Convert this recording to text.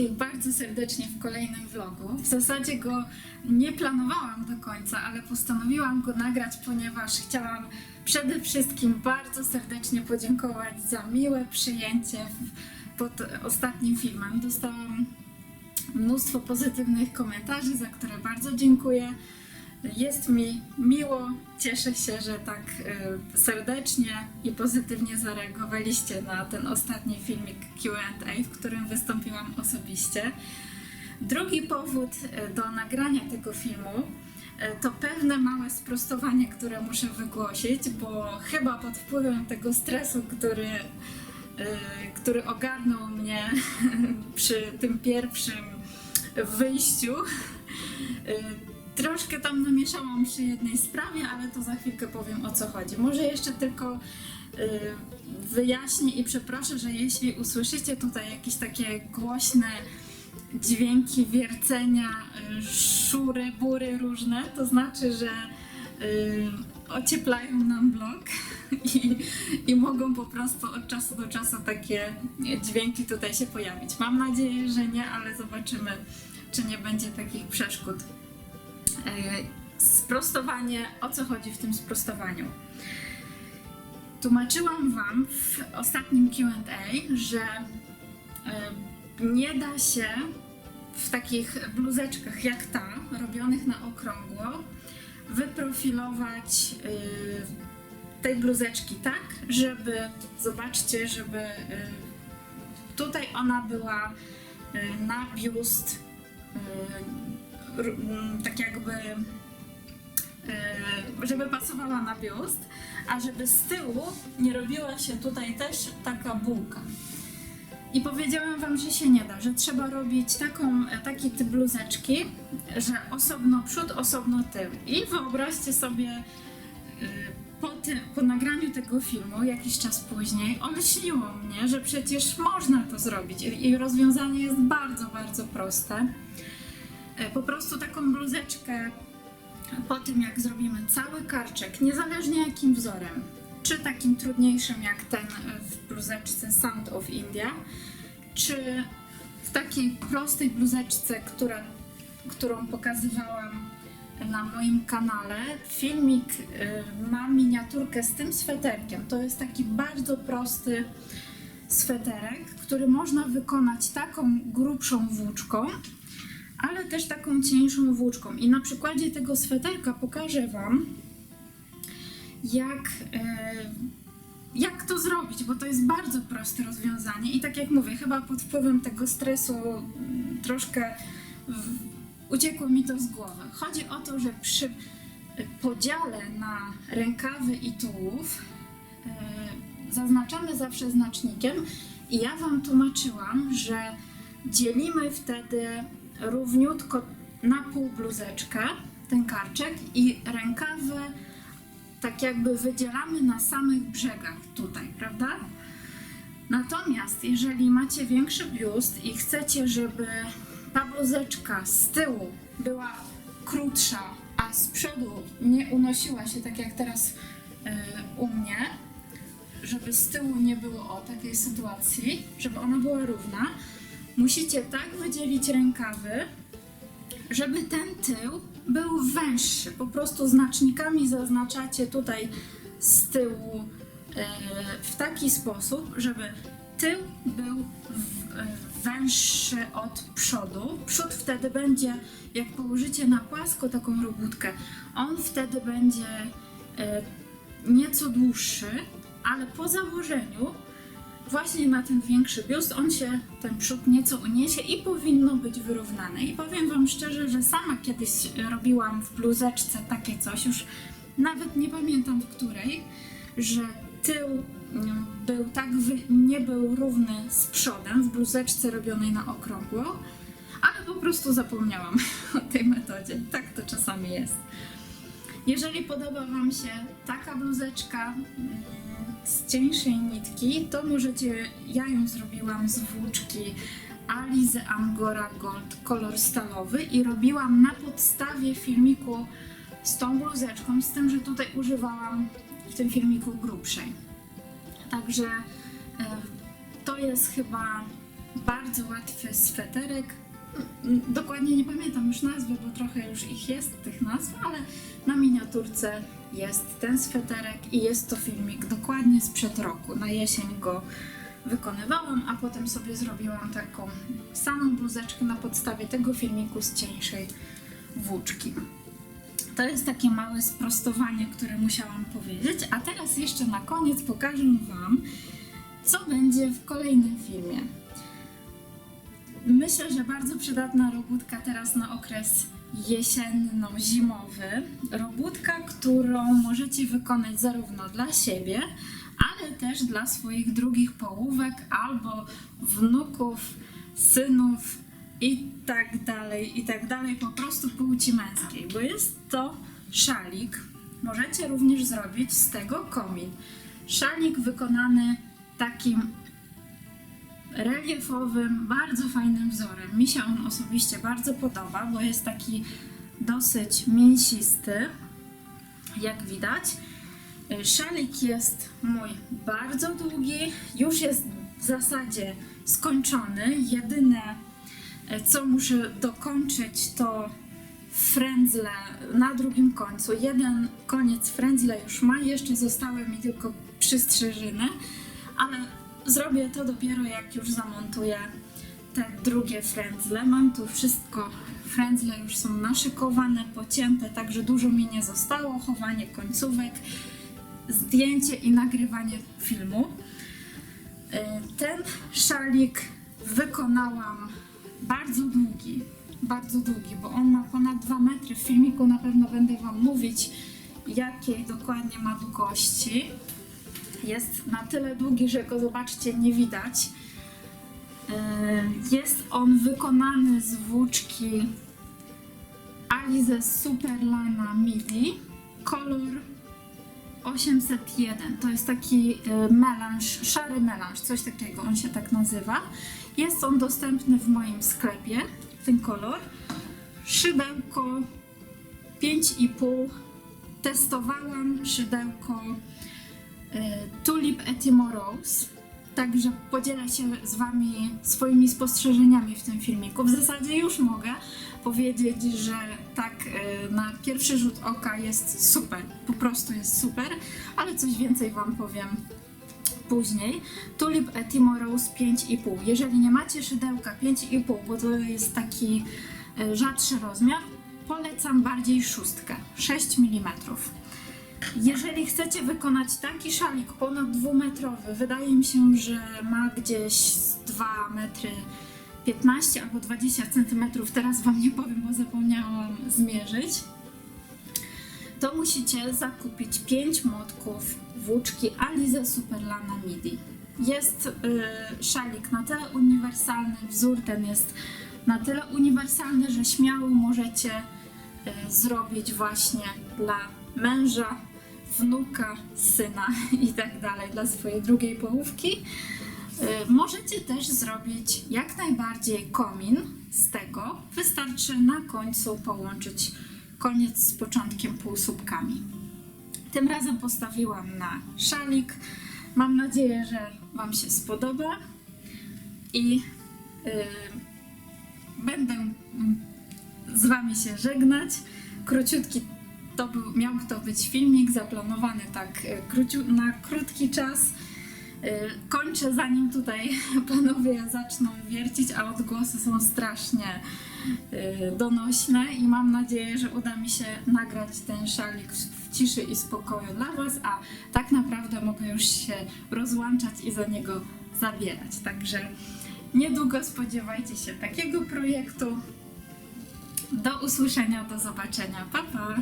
Wszystkich bardzo serdecznie w kolejnym vlogu. W zasadzie go nie planowałam do końca, ale postanowiłam go nagrać, ponieważ chciałam przede wszystkim bardzo serdecznie podziękować za miłe przyjęcie pod ostatnim filmem. Dostałam mnóstwo pozytywnych komentarzy, za które bardzo dziękuję. Jest mi miło, cieszę się, że tak e, serdecznie i pozytywnie zareagowaliście na ten ostatni filmik QA, w którym wystąpiłam osobiście. Drugi powód e, do nagrania tego filmu e, to pewne małe sprostowanie, które muszę wygłosić, bo chyba pod wpływem tego stresu, który, który ogarnął mnie przy tym pierwszym wyjściu, Troszkę tam namieszałam przy jednej sprawie, ale to za chwilkę powiem o co chodzi. Może jeszcze tylko y, wyjaśnię i przeproszę, że jeśli usłyszycie tutaj jakieś takie głośne dźwięki wiercenia, y, szury, bury różne, to znaczy, że y, ocieplają nam blok i, i mogą po prostu od czasu do czasu takie dźwięki tutaj się pojawić. Mam nadzieję, że nie, ale zobaczymy, czy nie będzie takich przeszkód. E, Sprostowanie, o co chodzi w tym sprostowaniu? Tłumaczyłam Wam w ostatnim QA, że e, nie da się w takich bluzeczkach jak ta, robionych na okrągło, wyprofilować e, tej bluzeczki tak, żeby, zobaczcie, żeby tutaj ona była na biust tak jakby e, żeby pasowała na biust, a żeby z tyłu nie robiła się tutaj też taka bułka. I powiedziałam wam, że się nie da, że trzeba robić taką, taki typ bluzeczki, że osobno przód, osobno tył. I wyobraźcie sobie y, po, po nagraniu tego filmu, jakiś czas później, olśniło mnie, że przecież można to zrobić i rozwiązanie jest bardzo, bardzo proste. E, Po prostu taką bluzeczkę po tym, jak zrobimy cały karczek, niezależnie jakim wzorem, czy takim trudniejszym jak ten e, w bluzeczce Sound of India, czy w takiej prostej bluzeczce, która, którą pokazywałam na moim kanale. Filmik y, ma miniaturkę z tym sweterkiem. To jest taki bardzo prosty sweterek, który można wykonać taką grubszą włóczką, ale też taką cieńszą włóczką. I na przykładzie tego sweterka pokażę Wam, jak, e, jak to zrobić, bo to jest bardzo proste rozwiązanie. I tak jak mówię, chyba pod wpływem tego stresu troszkę uciekło mi to z głowy. Chodzi o to, że przy podziale na rękawy i tułów e, zaznaczamy zawsze znacznikiem i ja Wam tłumaczyłam, że dzielimy wtedy równiutko na pół bluzeczkę, ten karczek i rękawy tak jakby wydzielamy na samych brzegach tutaj, prawda? Natomiast jeżeli macie większy biust i chcecie, żeby ta bluzeczka z tyłu była krótsza, a z przodu nie unosiła się tak jak teraz y, u mnie, żeby z tyłu nie było o takiej sytuacji, żeby ona była równa, musicie tak wydzielić rękawy, żeby ten tył był węższy. Po prostu znacznikami zaznaczacie tutaj z tyłu e, w taki sposób, żeby tył był e, węższy od przodu. Przód wtedy będzie, jak położycie na płasko taką robótkę, on wtedy będzie e, nieco dłuższy, ale po założeniu właśnie na ten większy biust on się, ten przód nieco uniesie i powinno być wyrównane. I powiem Wam szczerze, że sama kiedyś robiłam w bluzeczce takie coś, już nawet nie pamiętam w której, że tył mm, był tak, nie był równy z przodem w bluzeczce robionej na okrągło, ale po prostu zapomniałam o tej metodzie. Tak to czasami jest. Jeżeli podoba Wam się taka bluzeczka mm, z cieńszej nitki, to możecie, ja ją zrobiłam z włóczki Alize Angora Gold kolor stalowy i robiłam na podstawie filmiku z tą bluzeczką, z tym, że tutaj używałam w tym filmiku grubszej. Także e, to jest chyba bardzo łatwy sweterek. Dokładnie nie pamiętam już nazwy, bo trochę już ich jest, tych nazw, ale na miniaturce jest ten sweterek i jest to filmik dokładnie sprzed roku. Na jesień go wykonywałam, a potem sobie zrobiłam taką samą bluzeczkę na podstawie tego filmiku z cieńszej włóczki. To jest takie małe sprostowanie, które musiałam powiedzieć, a teraz jeszcze na koniec pokażę Wam, co będzie w kolejnym filmie. Myślę, że bardzo przydatna robótka teraz na okres jesienno-zimowy. Robótka, którą możecie wykonać zarówno dla siebie, ale też dla swoich drugich połówek albo wnuków, synów i tak dalej, i tak dalej, po prostu płci męskiej, bo jest to szalik. Możecie również zrobić z tego komin. Szalik wykonany takim reliefowym, bardzo fajnym wzorem. Mi się on osobiście bardzo podoba, bo jest taki dosyć mięsisty, jak widać. Y, Szalik jest mój bardzo długi, już jest w zasadzie skończony. Jedyne, y, co muszę dokończyć, to frędzle na drugim końcu. Jeden koniec frędzla już ma, jeszcze zostały mi tylko przystrzyżyny, ale zrobię to dopiero jak już zamontuję te drugie frędzle. Mam tu wszystko, frędzle już są naszykowane, pocięte, także dużo mi nie zostało. Chowanie końcówek, zdjęcie i nagrywanie filmu. Y, Ten szalik wykonałam bardzo długi, bardzo długi, bo on ma ponad 2 metry. W filmiku na pewno będę Wam mówić, jakiej dokładnie ma długości. Jest na tyle długi, że go zobaczcie nie widać. Yy, Jest on wykonany z włóczki Alize Superlana Midi, kolor 801. To jest taki yy, melanż, szary melanż, coś takiego, on się tak nazywa. Jest on dostępny w moim sklepie, ten kolor. Szydełko 5,5. Testowałam szydełko e, Tulip Etimo Rose. Także podzielę się z Wami swoimi spostrzeżeniami w tym filmiku. W zasadzie już mogę powiedzieć, że tak e, na pierwszy rzut oka jest super. Po prostu jest super, ale coś więcej Wam powiem później. Tulip Etimo Rose 5,5. Jeżeli nie macie szydełka 5,5, bo to jest taki e, rzadszy rozmiar, polecam bardziej szóstkę 6 mm. Jeżeli chcecie wykonać taki szalik ponad dwumetrowy, wydaje mi się, że ma gdzieś z 2 metry 15 albo 20 cm, teraz Wam nie powiem, bo zapomniałam zmierzyć, to musicie zakupić 5 młotków włóczki Alize Superlana Midi. Jest y, szalik na tyle uniwersalny, wzór ten jest na tyle uniwersalny, że śmiało możecie y, zrobić właśnie dla męża, wnuka, syna i tak dalej, dla swojej drugiej połówki. Y, Możecie też zrobić jak najbardziej komin z tego. Wystarczy na końcu połączyć koniec z początkiem półsłupkami. Tym razem postawiłam na szalik. Mam nadzieję, że Wam się spodoba i y, będę mm, z Wami się żegnać. Króciutki to był, miał to być filmik zaplanowany tak króciu, na krótki czas. Y, Kończę zanim tutaj panowie zaczną wiercić, a odgłosy są strasznie y, donośne i mam nadzieję, że uda mi się nagrać ten szalik w ciszy i spokoju dla Was, a tak naprawdę mogę już się rozłączać i za niego zabierać. Także niedługo spodziewajcie się takiego projektu. Do usłyszenia, do zobaczenia. Pa, pa!